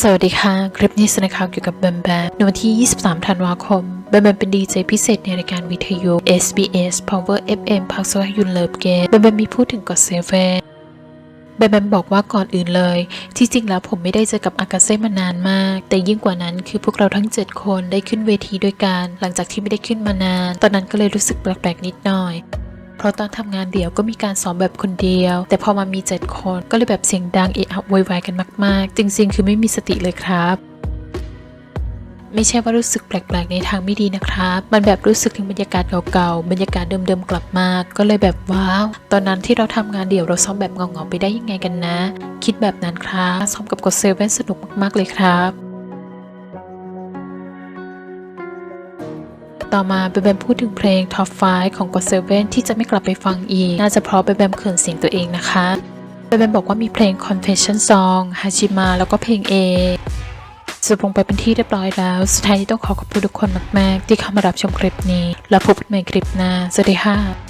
สวัสดีค่ะ คลิปนี้สนข่าวเกี่ยวกับแบมแบมในวันที่ 23 ธันวาคม แบมแบมเป็นดีเจพิเศษในรายการวิทยุ SBS Power FM พักสวายุนเลิฟเกแบมแบมมีพูดถึงกอดเซเว่นแบมแบมบอกว่าก่อนอื่นเลย ที่จริงแล้วผมไม่ได้เจอกับอากาเซ่มานานมาก แต่ยิ่งกว่านั้นคือพวกเราทั้ง 7 คนได้ขึ้นเวทีด้วยกัน หลังจากที่ไม่ได้ขึ้นมานาน ตอนนั้นก็เลยรู้สึกแปลกๆนิดหน่อย เพราะตอนทำงานเดี่ยวก็มีการซ้อมแบบคนเดียว แต่พอมามี 7 คนก็เลยแบบเสียงดังเอะอะโวยวายกันมาก ๆ จริง ๆ คือไม่มีสติเลยครับ ไม่ใช่ว่ารู้สึกแปลก ๆ ในทางไม่ดีนะครับ มันแบบรู้สึกถึงบรรยากาศเก่าๆ บรรยากาศเดิมๆ กลับมา ก็เลยแบบว้าว ตอนนั้นที่เราทำงานเดี่ยวเราซ้อมแบบเงาๆไปได้ยังไงกันนะ คิดแบบนั้นครับ ซ้อมกับกดเซเว่นสนุกมากๆ เลยครับ ต่อมาแบมแบมพูดถึงเพลง Top 5ของ God 7ที่จะไม่กลับไปฟังอีก น่าจะเพราะแบมแบมเขินเสียงตัวเองนะคะแบมแบมบอกว่ามีเพลง Confession Song ฮาชิมาแล้วก็เพลง A จบลงไปเป็นที่เรียบร้อยแล้ว สุดท้ายนี้ต้องขอขอบคุณทุกคนมาก ๆ ที่เข้ามารับชมคลิปนี้ แล้วพบกันใหม่คลิปหน้า สวัสดีค่ะ